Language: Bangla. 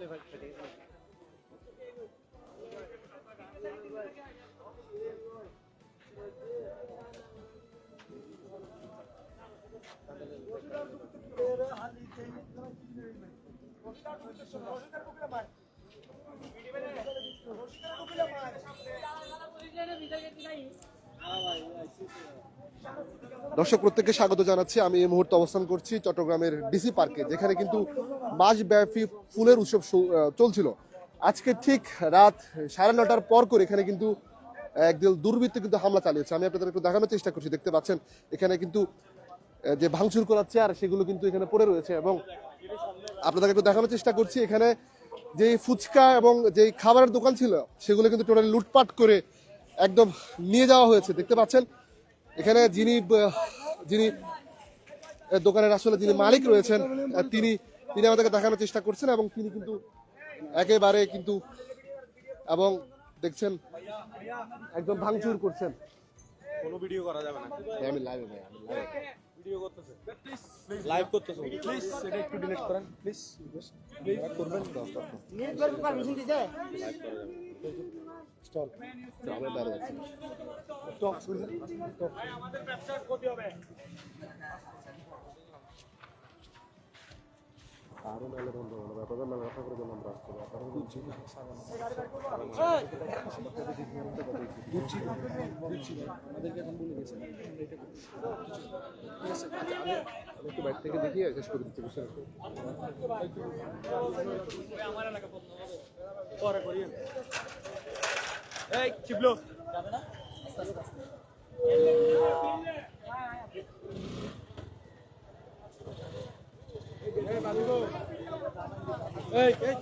ফ্লেভার খেতে রসিদার কোকিলা মার রসিদার কোকিলা মার দর্শক, প্রত্যেককে স্বাগত জানাচ্ছি। আমি এই মুহূর্তে অবস্থান করছি চট্টগ্রামের ডিসি পার্কে, যেখানে কিন্তু মাসব্যাপী ফুলের উৎসব চলছিল। আজকে ঠিক রাত সাড়ে নটার পর করে এখানে কিন্তু একদল দুর্বৃত্ত কিন্তু হামলা চালিয়েছে। আমি আপনাদের একটু দেখানোর চেষ্টা করছি, দেখতে পাচ্ছেন, এখানে কিন্তু যে ভাঙচুর করার চেয়ার, সেগুলো কিন্তু এখানে পড়ে রয়েছে এবং আপনাদের একটু দেখানোর চেষ্টা করছি, এখানে যে ফুচকা এবং যে খাবারের দোকান ছিল, সেগুলো কিন্তু টোটালি লুটপাট করে একদম নিয়ে যাওয়া হয়েছে দেখতে পাচ্ছেন? এখানে যিনি যিনি দোকানের আসলে যিনি মালিক রয়েছেন তিনি তিনি আমাদেরকে দেখানোর চেষ্টা করছেন এবং তিনি কিন্তু একেবারে কিন্তু এবং দেখছেন একদম ভাঙচুর করছেন। কোনো ভিডিও করা যাবে না। আমি লাইভে ভাই আমি এ। ভিডিও করতেছে। লাইভ করতেছে প্লিজ এটা একটু ডিলিট করেন। প্লিজ করবেন। স্টল। আমরা বাইরে যাচ্ছি আরও মেলে বন্ধ হলো ব্যাপারে মেলে রক্ষা করে দিলাম রাস্তা আপনারা বুঝছি আমি একটু বাইরে থেকে দেখিয়ে শেষ করে দিচ্ছি বুঝতে পারছি এই চিপলো এই এই